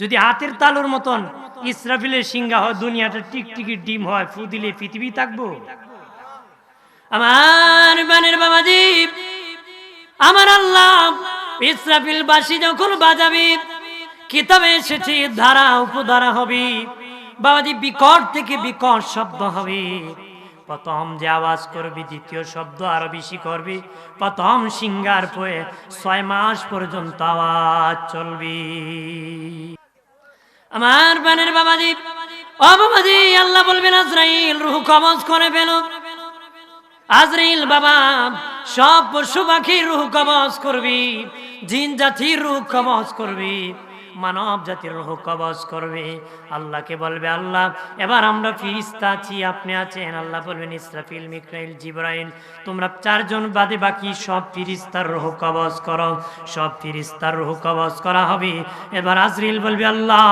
যদি হাতের তালুর মতন ইসরাফিলের সিংহা হয়, দুনিয়াটা টিকটিকি ডিম হয়, ফু দিলে পৃথিবী থাকব। আমার বানের বাবাজি, আমার আল্লাহ ইসরাফিল বাসি যখন বাজাবি, কিতাবে এসেছে, ধারা উপধারা হবে। বাবাজি, বিকট থেকে বিকট শব্দ হবে। প্রথম যে আওয়াজ করবি, দ্বিতীয় শব্দ আরও বেশি করবি, প্রথম সিঙ্গার পয়ে ছয় মাস পর্যন্ত আওয়াজ চলবি। আমার বানের বাবাজি, ও বাবাজি, আল্লাহ বলবেন, আজরাইল রুহ কবজ করে ফেল। আজরাইল বাবা, সব পশু পাখির রুহ কবজ করবি, জিন জাতির রুহ কবজ করবি। মানব জাতির রুহ কবজ করবে। আল্লাহকে বলবে, আল্লাহ, এবার আমরা ফিরিস্তা আছি, আপনি আছেন। আল্লাহ বলবেন, ইসরাফিল মিকরাইল জিব্রাইল, তোমরা চারজন বাদে বাকি সব ফিরিস্তার রুহ কবজ করো। সব ফিরিস্তার রুহ কবজ করা হবে। এবার আজরিল বলবে, আল্লাহ,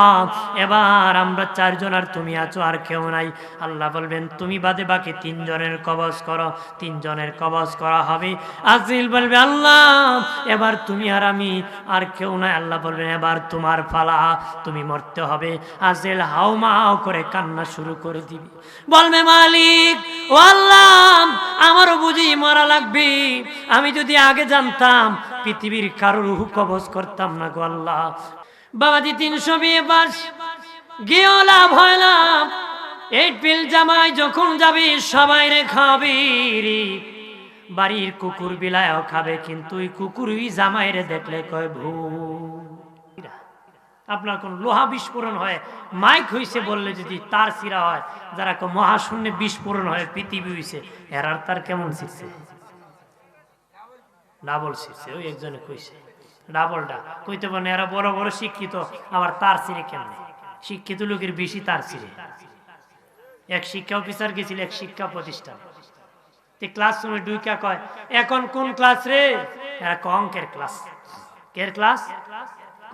এবার আমরা চারজন আর তুমি আছো, আর কেউ নাই। আল্লাহ বলবেন, তুমি বাদে বাকি তিনজনের কবজ করো, তিনজনের কবজ করা হবে। আজরিল বলবে, আল্লাহ, এবার তুমি আর আমি আর কেউ নাই। আল্লাহ বলবেন, এবার তোমার ফালা তুমি মরতে হবে। আজরিল হাও মাও করে কান্না শুরু করে দিবি। বলবে মালিক, ও আল্লাহ, আমারও বুঝি মরা লাগবে। আমি যদি আগে জানতাম, পৃথিবীর কারও রুহ কবজ করতাম না গো আল্লাহ। বাবাজি তিনশো বিয়ে বাস গিয়েও লাভ হয় না। পিল জামাই যখন যাবি, সবাই রে খাবি বাড়ির কুকুর বিলায়ও খাবে, কিন্তু ওই কুকুরই জামাই রে দেখলে কয় ভূ আপনার কোন লোহা বিস্ফোরণ হয়। মাইক হইছে বললে যদি তার সিরা হয়, যারা মহাশূন্যে বিস্ফোরণ হয়, পৃথিবী হইছে এরার তার কেমন শিখছে ডাবল শিখছে ওই একজনে কইছে। ডাবলটা, কইতে পারেন এরা বড় বড় শিক্ষিত, আবার তার সিরে কেমনে? শিক্ষিত লোকের বেশি তার সিরে এক শিক্ষা অফিসার গেছিল, এক শিক্ষা প্রতিষ্ঠান। তে ক্লাসরুমে ডুইকা কয়, এখন কোন ক্লাস রে? এরা অঙ্কের ক্লাস। কের ক্লাস?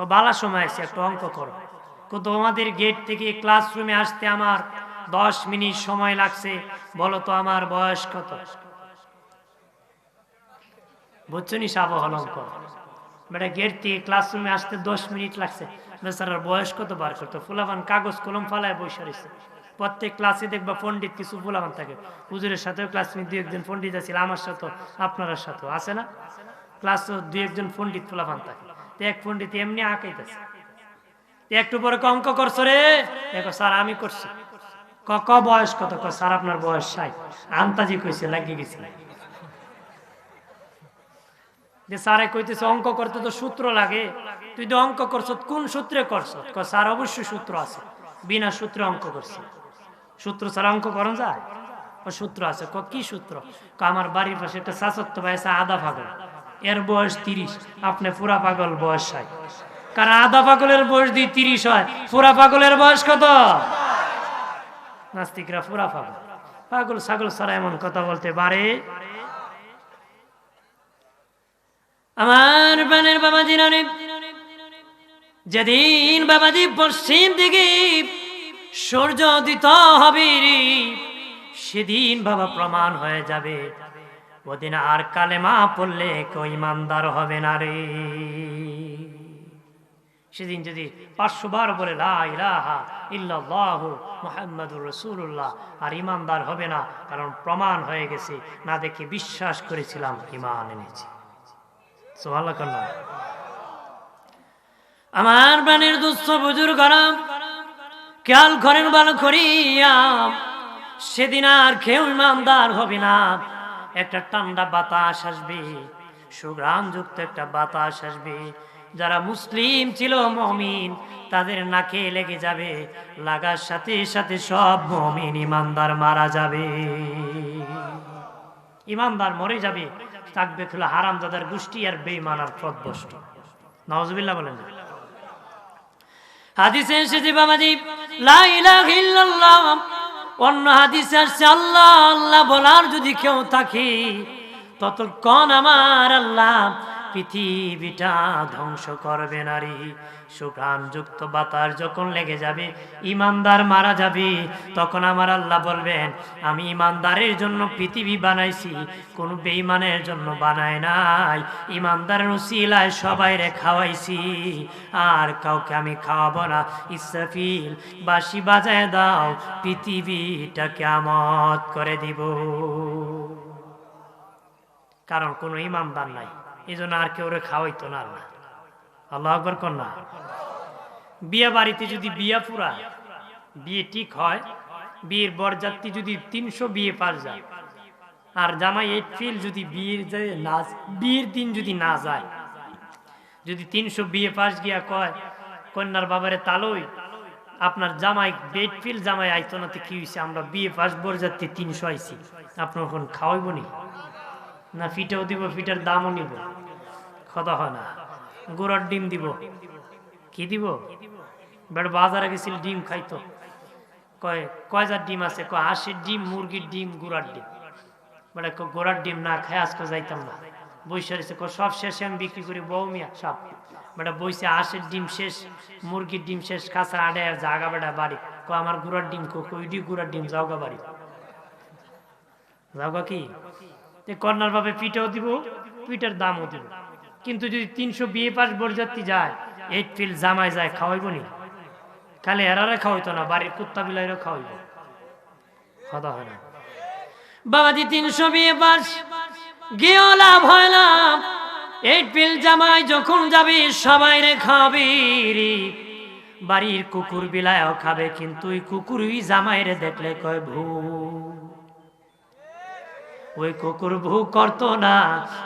ক বালা সময় আছে, একটু অঙ্ক করো। তোমাদের গেট থেকে ক্লাসরুমে আসতে আমার দশ মিনিট সময় লাগছে, বলো তো আমার বয়স কত? বুঝছ নি সাব হল অঙ্ক? বেটা গেট থেকে ক্লাসরুমে আসতে দশ মিনিট লাগছে। বেচারার বয়স কত বার করতো? ফুলাবান কাগজ কলম ফালায় বসে রয়েছে। প্রত্যেক ক্লাসে দেখবা পণ্ডিত কিছু ফুলাবান থাকে। হুজুরের সাথেও ক্লাসমেট দু একজন পণ্ডিত আছে, আমার সাথে আপনার সাথেও, আছে না? ক্লাস দু একজন পণ্ডিত ফুলাবান থাকে। তো এক পণ্ডিত এমনি আঁকাইতেছে একটু পরে অঙ্ক করছ রে? দেখো, স্যার, আমি করছি। ক ক বয়স কত? ক স্যার, আপনার বয়স আন্তাজি কইছে, লাগিয়ে যে স্যারে কইতেছে, অঙ্ক করতে তো সূত্র লাগে। তুই তো অঙ্ক করছ, কোন সূত্রে করছ? স্যার, অবশ্যই সূত্র আছে। বিনা সূত্রে অঙ্ক করছে। সূত্র ছাড়া অঙ্ক করা যায়? সূত্র আছে। ক কি সূত্র? আমার বাড়ির পাশে একটা শাসত্ব ভাই আছে আধা পাগল এর বয়স তিরিশ। আপনি পুরা পাগল বয়স ষাট কারণ আধা পাগলের বয়স দিয়ে তিরিশ হয় পুরা পাগলের বয়স কত? নাস্তিকরা পুরা পাগল। পাগল ছাগল ছাড়া এমন কথা বলতে পারে? আমার বানের বাবাজি রানে যেদিন বাবাজি পশ্চিম দিকে সূর্য উদিত হবে সেদিন বাবা প্রমাণ হয়ে যাবে। ওদিন আর কালেমা পড়লে কেউ ইমানদার হবে না রে। সেদিন যদি পাঁচশো বার বলে, লা ইলাহা ইল্লাল্লাহু মুহাম্মাদুর রাসূলুল্লাহ আর ইমানদার হবে না, কারণ প্রমাণ হয়ে গেছে, না দেখে বিশ্বাস করেছিলাম ইমান এনেছি। আমার প্রাণের দুঃস্থ বুজুর গরম খেয়াল করেন ভালো করিয়া, সেদিন আর কেউ ইমানদার হবে না। একটা ঠান্ডা বাতাস আসবে সুগ্রাম যুক্ত একটা বাতাস আসবে। যারা মুসলিম ছিল, মমিন, তাদের নাকে লেগে যাবে, লাগার সাথে সাথে সব মমিন ইমানদার মারা যাবে। ইমানদার মরে যাবে থাকবে খুলে হারাম দাদার গোষ্ঠী আর বেইমানার প্রদবষ্ট নওয়াজবিল্লাহ বলেন। হাদিসে এসেছে বাবাজি, লা ইলাহা ইল্লাল্লাহ। অন্য হাদিসে আসছে, আল্লাহ আল্লাহ বলার যদি কেউ থাকে, ততক্ষণ আমার আল্লাহ পৃথিবীটা ধ্বংস করবে নারী সুঘ্রাণযুক্ত বাতাস যখন লেগে যাবে, ইমানদার মারা যাবে, তখন আমার আল্লাহ বলবেন, আমি ইমানদারের জন্য পৃথিবী বানাইছি, কোনো বেইমানের জন্য বানাই নাই। ইমানদার উসিলায় সবাই রে খাওয়াইছি, আর কাউকে আমি খাওয়াবো না। ইসরাফিল বাসি বাজায় দাও পৃথিবীটা কেমত করে দিব। কারণ কোনো ইমানদার নাই এই জন্য আর কেউ ওরে খাওয়াইতো না আল্লাহ। আল্লাহ আকবর কন্যা বিয়ে বাড়িতে যদি বিয়া পুরা, বিয়ে ঠিক হয়, বিয়ের বরযাত্রী যদি তিনশো বিয়ে পার যায়, আর জামাই এইট ফিল যদি বিয়ের না, বিয়ের দিন যদি না যায়, যদি তিনশো বিয়ে পাশ গিয়া কয়, কন্যার বাবারে তালই, আপনার জামাই বেড ফিল জামাই আইতো না কি হয়েছে আমরা বিয়ে পাশ বরযাত্রী তিনশো আইছি, আপনার এখন খাওয়াইব নি? না ফিটেও দিব, ফিটের দামও নিব। কথা হয় না। গোড়ার ডিম দিব। কি দিব? বাজারে গেছিল ডিম খাইতো। কয় কয়জার ডিম আছে? কয়, হাঁসের ডিম, মুরগির ডিম, গুড়ার ডিম। কয়, গোড়ার ডিম না খাই আজকে যাইতাম না। বৈশা রয়েছে সব শেষে আমি বিক্রি করি, বউ মিয়া, সব। বেটা বইছে হাঁসের ডিম শেষ, মুরগির ডিম শেষ কাঁচা আড়ে, জাগা বেটা বাড়ি। কয়, আমার গুড়ার ডিম কো কইডি গুড়ার ডিম যাওগা বাড়ি। যাওগা কি? কর্নার ভাবে পিঠাও দিব, পিঠার দামও দিব। কিন্তু যদি তিনশো বিয়ে পাশ বরযাত্রী যায় এইট ফিল জামাই যায়, খাওয়াইব নি? খালি এরারে খাওয়াইতো না, বাড়ির কুত্তা বিলাইরও খাওয়াইব। কথা হয় না। বাবাজি, তিনশো বিয়ে পাশ গিয়েও লাভ হয় না। এইট ফিল জামাই যখন যাবি, সবাই রে খাবি বাড়ির কুকুর বিলায়ও খাবে, কিন্তু ওই কুকুরই জামাই রে দেখলে কয় ভূ ওই কুকুর ভু করতো না।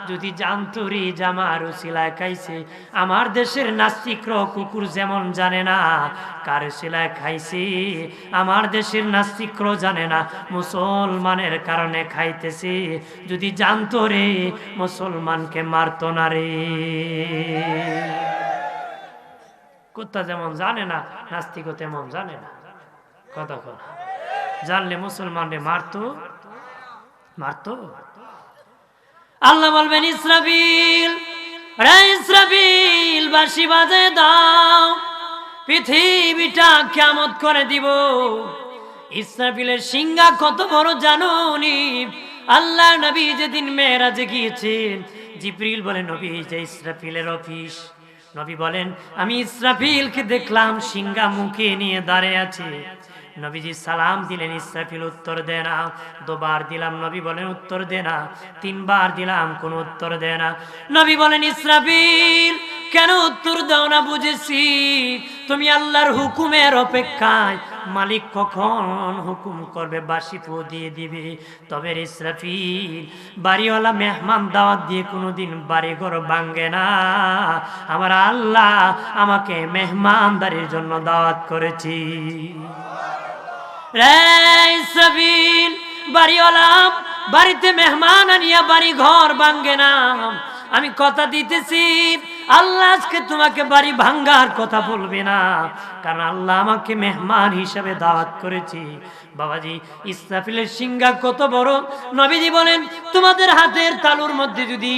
যদি জানতো রে জামার সিলায় খাইছে, আমার দেশের নাস্তিক্র কুকুর যেমন জানে না, কার সিলাই খাইছি, আমার দেশের নাস্তিক্র জানে না, মুসলমানের কারণে খাইতেছি। যদি জানতো রে মুসলমানকে মারতো না রে। কুত্তা যেমন জানে না, নাস্তিকও তেমন জানে না। কথা জানলে মুসলমানরে মারতো মারতো? আল্লাহ বলবেন, ইসরাফিল রে ইসরাফিল, বাঁশি বাজে দাও। পৃথিবীটা কেমত করে দিব। ইসরাফিলের সিংহা কত বড় জানুনি আল্লাহ নবী যেদিন মেয়েরাজে গিয়েছেন জিপ্রিল বলে, নবী যে ইসরাফিলের অফিস। নবী বলেন, আমি ইসরাফিলকে দেখলাম, সিংহা মুখে নিয়ে দাঁড়িয়ে আছে। নবীজি সালাম দিলেন, ইসরাফিল উত্তর দে না। দুবার দিলাম, নবী বলেন উত্তর দে না। তিনবার দিলাম, কোন উত্তর দে না। নবী বলেন, ইসরাফিল, কেন উত্তর দাও না বুঝেছি। তুমি আল্লাহর হুকুমের অপেক্ষায় মালিক কখন হুকুম করবে বাসি পো দিয়ে দিবে। তবে ইসরাফিল, বাড়িওয়ালা মেহমান দাওয়াত দিয়ে কোনোদিন বাড়ি ঘর ভাঙ্গে না। আমার আল্লাহ আমাকে মেহমানদারির জন্য দাওয়াত করেছি। রে ইসরাফিল বাড়িওয়ালা বাড়িতে মেহমান আনিয়া বাড়ি ঘর ভাঙ্গে না। আমি কথা দিতেছি, আল্লাহ আজকে তোমাকে বাড়ি ভাঙ্গার কথা বলবে না। কারণ আল্লাহ আমাকে মেহমান হিসাবে দাওয়াত করেছি। বাবাজি, ইসরাফিলের সিংহা কত বড়। নবীজি বলেন, তোমাদের হাতের তালুর মধ্যে যদি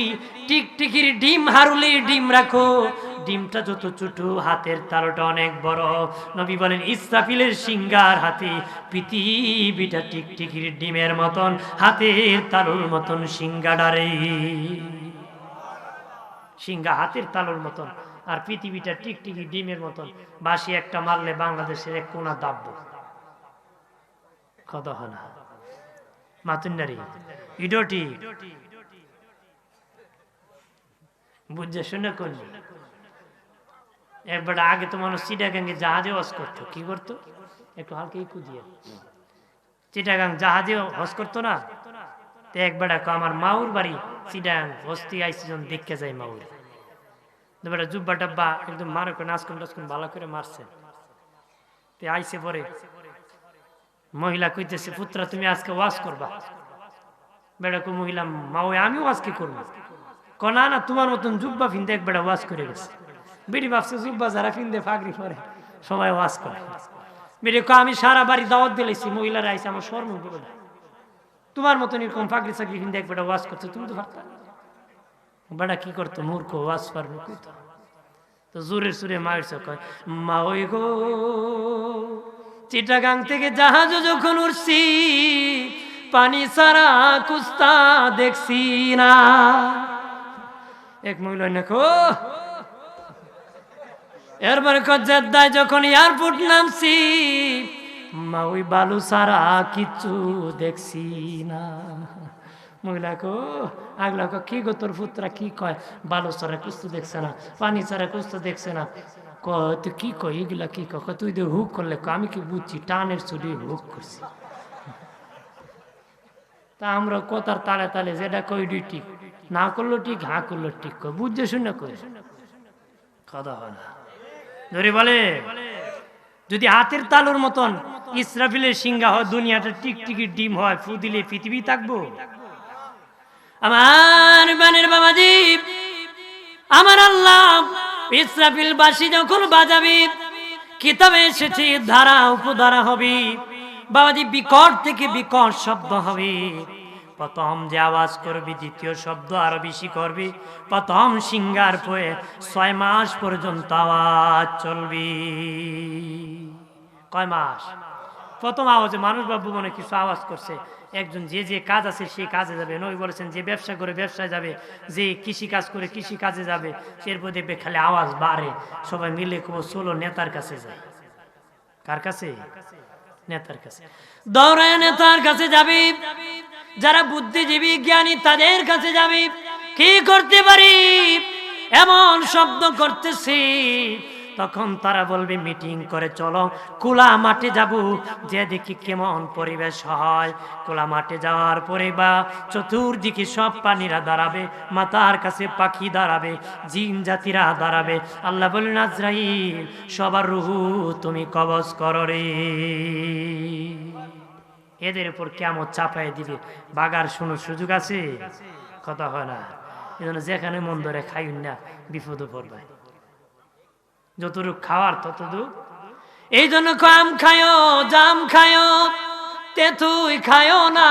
টিকটিকির ডিম, হারুলির ডিম রাখো ডিমটা যত ছোট, হাতের তালুটা অনেক বড়। নবী বলেন, ইসরাফিলের সিংহার হাতে পৃথিবীটা টিকটিকির ডিমের মতন, হাতের তালুর মতন সিংহাডারে সিংহা হাতের তালুর মতন, আর পৃথিবীটা টিকটিকি ডিমের মতন। বাসি একটা মারলে বাংলাদেশের এক কোনা দাব্য। কত হনা মাতুন্নারি, ইডোটি। বুঝে শুনে করলি একবার আগে তো মানুষ চিটাগাঙ্গে জাহাজে হস করতো। কি করতো? একটু হালকা ইকু দিয়ে। চিটাগাং জাহাজে হস করতো না? তো একবার আমার মাউর বাড়ি চিটাগাং হস্তি আইসি যখন দেখতে যাই মাউর। বেটা জুব্বা টাব্বা একদম মারে করে নাচকুন, টাচকুন, ভালো করে মারছে। তে আইসে পরে। মহিলা কইতেছে, পুত্রা, তুমি আজকে ওয়াজ করবা। বেটা কো মহিলা মাও আমিও আজকে করব। ক না তোমার মতন জুব্বা ফিনতে এক বেটা ওয়াজ করে গেছে। বেটি ভাবছে, জুব্বা যারা ফিনতে ফাগরি পরে সবাই ওয়াজ করে। বেটি ক আমি সারা বাড়ি দাওয়াত দিলেছি মহিলারা আইসে আমার শর্ম দেয় তোমার মতন এরকম ফাগরি চাকরি ফিনতে এক বেটা ওয়াজ করছে, তুমি তো পারতা বেটা কি করতো, মূর্খ, ওয়াজ পারবে কইতো তো? তো জোরে সুরে মারছে কয়, মা ওই গো, চিটাগাং থেকে জাহাজ যখন উঠছি পানি সারা কুস্তা দেখছি না। এক মহিলা নাকো এরপরে কজ্জাদায় যখন এয়ারপোর্ট নামছি, মা ওই বালু সারা কিচ্ছু দেখছি না। মহিলা কো, আগলা কো, কি গো তোর পুত্রা কি কয়? বালু সারা কুস্ত দেখছে না, পানি সারা কুস্ত দেখছে না। ক তুই কি কয়? এগুলা কি কয়? তুই তো হুক করলে আমি কি বুঝছি? টানের চুরি হুক করছি। তা আমরা কথার তালে তালে যেটা কই ঠিক। না করল ঠিক হা করল ঠিক কয়। বুঝতে শুনে কই কথা হয় না। ধরে বলে, যদি হাতের তালুর মতন ইসরাফিলের সিংহা হয় দুনিয়াটা টিকটিকি ডিম হয়, ফু দিলে পৃথিবী থাকব। আমার বানের বাবাজি, আমার আল্লাহ ইসরাফিল বাসি যখন বাজাবি, কিতাবে এসেছে, ধারা, উপধারা হবে। বাবাজি বিকট থেকে বিকট শব্দ হবে। প্রথম যে আওয়াজ করবি, দ্বিতীয় শব্দ আরও বেশি করবি, প্রথম সিঙ্গার পয়ে ছয় মাস পর্যন্ত আওয়াজ চলবি। কয় মাস? প্রথম আওয়াজে মানুষ বাবু মনে কিছু আওয়াজ করছে। একজন যে যে কাজ আছে সেই কাজে যাবে। নই বলেছেন, যে ব্যবসা করে ব্যবসায় যাবে, যে কৃষি কাজ করে কৃষি কাজে যাবে, এরপর দেখবে খালি আওয়াজ বাড়ে। সবাই মিলে খুব চলো নেতার কাছে যায়। কার কাছে? নেতার কাছে। দৌড়ায় নেতার কাছে যাবি। যারা বুদ্ধিজীবী জ্ঞানী তাদের কাছে যাবি। কি করতে পারি? এমন শব্দ করতেছি। তখন তারা বলবে, মিটিং করে চলো, কোলা মাঠে যাব। যে দেখি কেমন পরিবেশ হয়। কোলা মাঠে যাওয়ার পরে বা চতুর্দিকে সব পানিরা দাঁড়াবে, মাতার কাছে পাখি দাঁড়াবে, জিন জাতিরা দাঁড়াবে। আল্লাহ আজরাইল, সবার রুহু তুমি কবজ করো রে। এদের উপর কেমন চাপাই দিবে। বাগার শুনো সুযোগ আছে? কথা হয় না। এজন্য যেখানে মন ধরে খাইন না, বিপদে পড়বে যতটুক খাওয়ার ততটুক। এই জন্য কাম খায়ো, জাম খায়ো, তেতুই খায়ো না।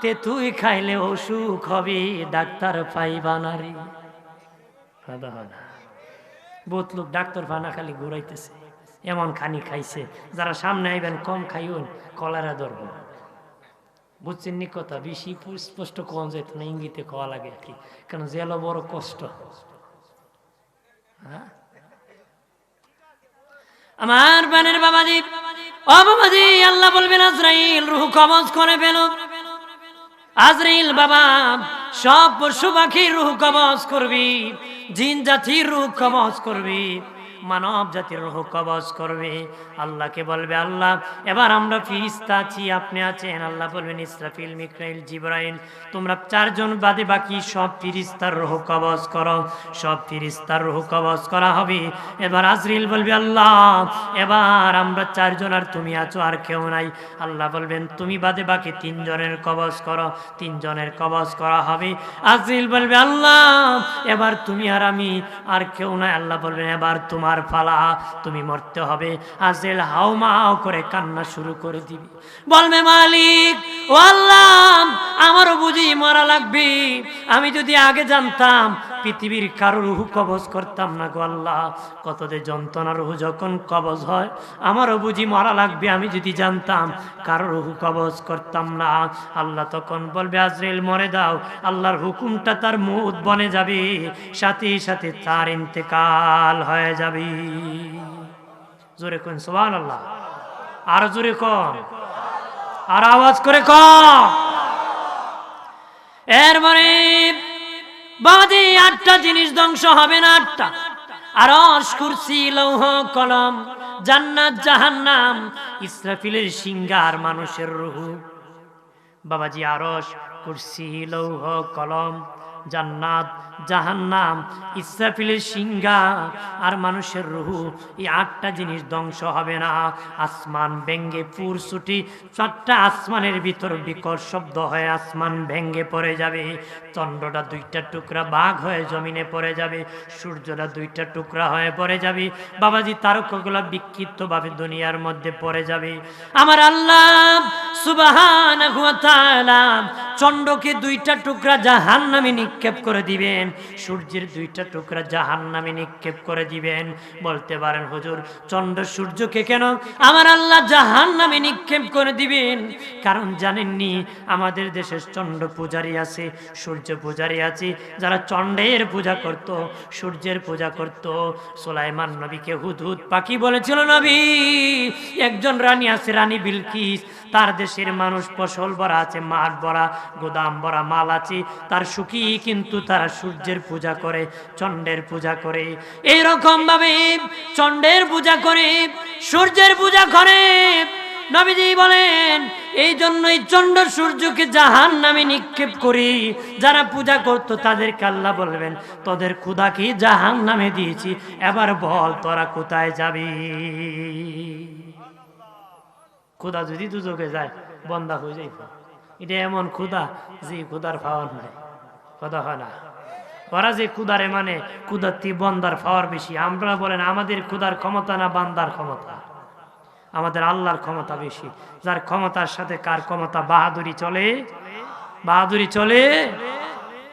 তেতুই খাইলে অসুখ হবে, ডাক্তার পাইবা না রে। কথা হয় না। বহুত লোক ডাক্তার ফানা খালি ঘুরাইতেছে। এমন খানি খাইছে। যারা সামনে আইবেন, কম খাইউন, কলারা ধরবো। বুঝছেন নি কথা? বেশি স্পষ্ট কম যেত না ইঙ্গিতে খাওয়া লাগে আর কি। কারণ জেলো বড় কষ্ট। হ্যাঁ? আমার বানের বাবাজি, ও বাবাজি, আল্লাহ বলবেন, আজরাইল, রুহ কবজ করে ফেলো। আজরাইল বাবা, সব পশু পাখির রুহ কবজ করবি, জিন জাতির রুহ কবজ করবি। মানব জাতির রুহ কবজ করবে। আল্লাহকে বলবে, আল্লাহ, এবার আমরা ফিরিস্তা আছি, আপনি আছেন। আল্লাহ বলবেন, ইসরাফিল মিকরাইল জিব্রাইল, তোমরা চারজন বাদে বাকি সব ফিরিস্তার রুহ কবজ করো, সব ফিরিস্তার রুহ কবজ করা হবে। এবার আজরিল বলবে, আল্লাহ, এবার আমরা চারজন আর তুমি আছো, আর কেউ নাই। আল্লাহ বলবেন, তুমি বাদে বাকি তিনজনের কবজ করো, তিনজনের কবজ করা হবে। আজরিল বলবে, আল্লাহ, এবার তুমি আর আমি আর কেউ নাই। আল্লাহ বলবেন, এবার তোমার ফালা তুমি মরতে হবে। আজেল হাও মাও করে কান্না শুরু করে দিবি। বলবে মালিক ও আমারও বুঝি মরা লাগবে। আমি যদি আগে জানতাম, পৃথিবীর কারোর রুহু কবজ করতাম না গো আল্লাহ। কত যে যন্ত্রণা রুহু যখন কবজ হয়, আমারও বুঝি মরা লাগবে। আমি যদি জানতাম, কারোর রুহু কবজ করতাম না। আল্লাহ তখন বলবে আজরেল মরে দাও আল্লাহর হুকুমটা তার মুদ বনে যাবে। সাথে সাথে তার ইন্তেকাল হয়ে যাবে। জোরে কোন সোহান আল্লাহ আর জোরে কম আর আওয়াজ করে কম মানে বাদে আটটা জিনিস ধ্বংস হবে না আটটা। আর কুরসি, লৌহ, কলম, জান্নাত, জাহান্নাম, ইসরাফিলের সিঙ্গার মানুষের রুহ। বাবাজি আরস কুরসি, লৌহ, কলম জান্নাত, জাহান্নাম, ইসরাফিলের সিংহা আর মানুষের রুহু, এই আটটা জিনিস ধ্বংস হবে না। আসমান ভেঙ্গে পুর ছুটি চারটা আসমানের ভিতর বিকট শব্দ হয়ে আসমান ভেঙ্গে পড়ে যাবে। চন্দ্রটা দুইটা টুকরা বাঘ হয়ে জমিনে পড়ে যাবে, সূর্যটা দুইটা টুকরা হয়ে পড়ে যাবে, বাবাজি তারকগুলা বিক্ষিপ্তভাবে দুনিয়ার মধ্যে পড়ে যাবে। আমার আল্লাহ সুবাহান চন্ডকে দুইটা টুকরা জাহান নামে নিক্ষেপ করে দিবেন, সূর্যের দুইটা টুকরা জাহান নামে নিক্ষেপ করে দিবেন। বলতে পারেন, হুজুর চন্ড সূর্যকে কেন আমার আল্লাহ জাহান নামে নিক্ষেপ করে দিবেন? কারণ জানেননি, আমাদের দেশের চন্ড পূজারী আছে, সূর্য পূজারী আছে, যারা চণ্ডের পূজা করত, সূর্যের পূজা করত। সোলাইমান নবীকে হুদহুদ পাখি বলেছিল, নবী, একজন রানী আছে, রানী বিলকিস। তার দেশের মানুষ ফসল ভরা আছে, মাঠ ভরা, গোদাম ভরা, মাল আছে। তার সুখী কিন্তু তারা সূর্যের পূজা করে চণ্ডের পূজা করে। এইরকম ভাবে চণ্ডের পূজা করে, সূর্যের পূজা করে। নবীজি বলেন এই জন্যই চন্ড সূর্যকে জাহান নামে নিক্ষেপ করি। যারা পূজা করতো তাদের আল্লাহ বলবেন, তোদের ক্ষুদাকে জাহান নামে দিয়েছি? এবার বল তোরা কোথায় যাবি? ক্ষুদা যদি দুজকে যায় বন্দা হয়ে যাইব এটা এমন ক্ষুদা যে ক্ষুদার পাওয়ার নাই কথা হয় না। ওরা যে ক্ষুদারে মানে ক্ষুদার্তি বন্দার পাওয়ার বেশি। আমরা বলেন, আমাদের ক্ষুদার ক্ষমতা না বান্দার ক্ষমতা? আমাদের আল্লাহর ক্ষমতা বেশি। যার ক্ষমতার সাথে কার ক্ষমতা? বাহাদুরি চলে? বাহাদুরি চলে?